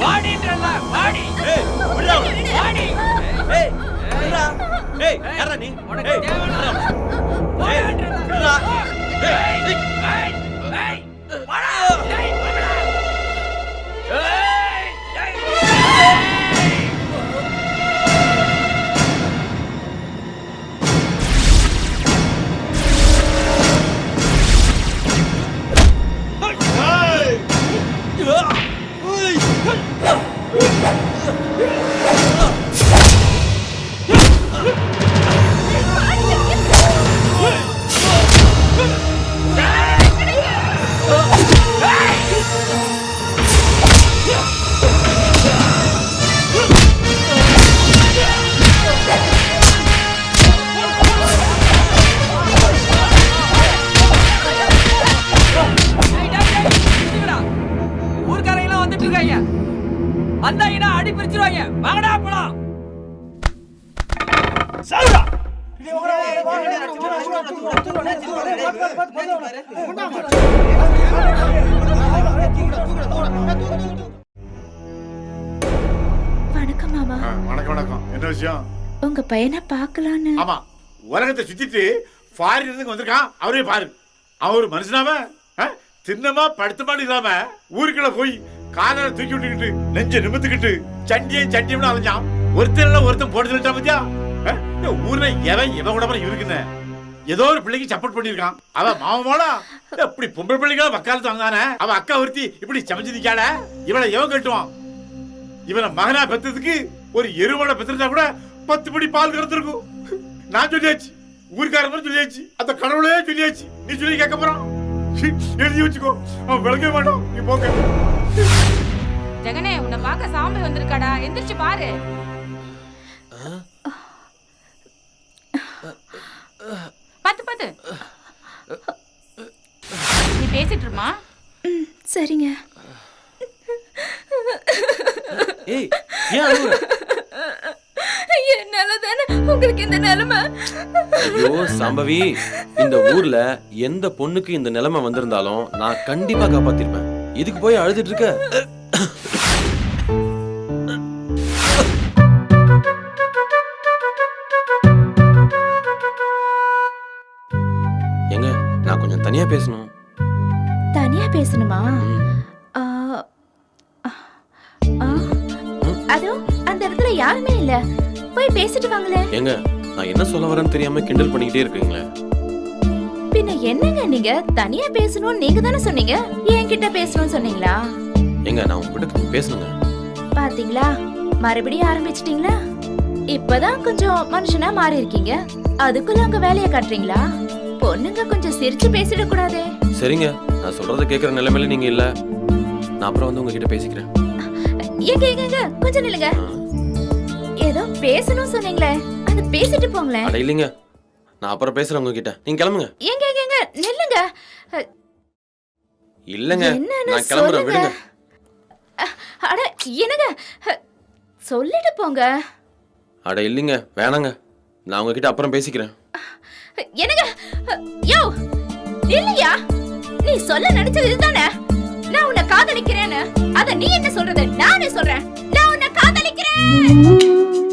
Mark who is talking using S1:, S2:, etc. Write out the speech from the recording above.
S1: வாடின்றல வாடி
S2: ஏய் விடுடா.
S1: வாடி
S2: ஏய் விடுடா. ஏய் யாரா நீ
S1: உனக்கு
S2: ஏய்
S1: தேவையில்ல.
S2: விடுடா. ஏய்
S1: வந்தாங்கன்னா அடி பிரிச்சிருவாங்க. வாங்கடா போலாம்.
S3: வணக்கம் மாமா.
S4: வணக்கம் வணக்கம். என்ன விஷயம்?
S3: உங்க பையனை பார்க்கலான்னு.
S4: ஆமா உலகத்தை சுத்திட்டு ஃபாரின் இருந்து வந்திருக்கான். அவரே பாரு. அவன் ஒரு மனுஷனாம தின்னமா படுத்தமாடு இல்லாம ஊருக்குள்ள போய் காதல தூக்கி விட்டுக்கிட்டு நெஞ்ச நிமித்துக்கிட்டு சண்டியும் சண்டியம்னு அலைஞ்சான். ஒருத்தன் ஒருத்தன் போட்டு சொல்லிட்டான் பத்தியா? ஊர்ல எவன் எவன் கூட இருக்குன்னு ஏதோ ஒரு பிள்ளைக்கு சப்போர்ட் பண்ணிருக்கான் அவன் மாமோடா இப்படி பொம்பளை பிள்ளைங்களா வக்காலத்து வாங்கானே அவன் அக்கா ஒருத்தி இப்படி சமைச்சு நிக்காட இவனை எவன் கட்டுவான்? இவனை மகனா பெத்ததுக்கு ஒரு எருவோட பெத்திருந்தா கூட பத்து படி பால் கறந்துருக்கும். நான் சொல்லியாச்சு. ஊர்க்காரங்க சொல்லியாச்சு. அந்த கடவுளே சொல்லியாச்சு. நீ சொல்லி கேட்க போறான். எழுதி வச்சுக்கோ. அவன் விளங்க மாட்டான் நீ போங்க.
S5: ஜெகனே உன்னை பார்க்க சாமி வந்திருக்காடா. எந்திரிச்சு பாரு. பத்து பத்து. நீ பேசிட்டு இருமா?
S3: சரிங்க.
S2: ஏய் ஏன் அழுகுற
S3: என்னால தானே உங்களுக்கு இந்த நிலைமை?
S6: ஐயோ சம்பவி இந்த ஊர்ல எந்த பொண்ணுக்கு இந்த நிலைமை வந்திருந்தாலும் நான் கண்டிப்பா காப்பாத்திருப்பேன். இதுக்கு போய் அழுதுட்டு இருக்க. எங்க நான் கொஞ்சம் தனியா பேசணும்.
S3: தனியா பேசணுமா? அதோ அந்த இடத்துல யாருமே இல்ல. போய் பேசிட்டு வாங்களே
S6: ஏங்க நான் என்ன சொல்ல வரேன்னு தெரியாம கிண்டல் பண்ணிக்கிட்டே இருக்கீங்களே?
S3: பின்ன என்னங்க நீங்க? தனியா பேசணும் நீங்க தானே சொன்னீங்க? என்கிட்ட பேசணும்னு சொன்னீங்களா?
S6: ஏங்க நான் உங்ககிட்ட பேசணுங்க
S3: பாத்தீங்களா? மறுபடியும் ஆரம்பிச்சிட்டீங்களா? இப்பதான் கொஞ்சம் மனுஷனா மாறி இருக்கீங்க அதுக்குள்ள உங்க வேலையை காட்டுறீங்களா? பொண்ணுங்க கொஞ்சம் சிரிச்சு பேசிடக் கூடாதே
S6: சரிங்க நான் சொல்றத கேட்குற நிலைமையில நீங்க இல்ல. நான் அப்புறம் வந்து உங்ககிட்ட பேசிக்கிறேன்.
S3: ஏங்க ஏங்க கொஞ்சம் நில்லுங்க. ஏதோ பேசணும் சொன்னீங்களே. அது பேசிட்டு போங்களேன்
S6: அட இல்லைங்க. நான் அப்புறம் பேசுறேன் உங்ககிட்ட. நீங்க கிளம்புங்க.
S3: ஏங்க ஏங்க, நில்லுங்க.
S6: இல்லங்க. நான் கிளம்புறேன். விடுங்க.
S3: அட என்னங்க? சொல்லிட்டு போங்க.
S6: அட இல்லைங்க. வேணாங்க. நான் உங்ககிட்ட அப்புறம் பேசிக்கிறேன்.
S3: என்னங்க? யோ! இல்லையா? நீ சொல்ல நினைச்சது இதுதானே? நான் உன்னை காதலிக்கிறேன்னு. அத நீ என்ன சொல்றது? நானே சொல்றேன். நான் உன்னை காதலிக்கிறேன்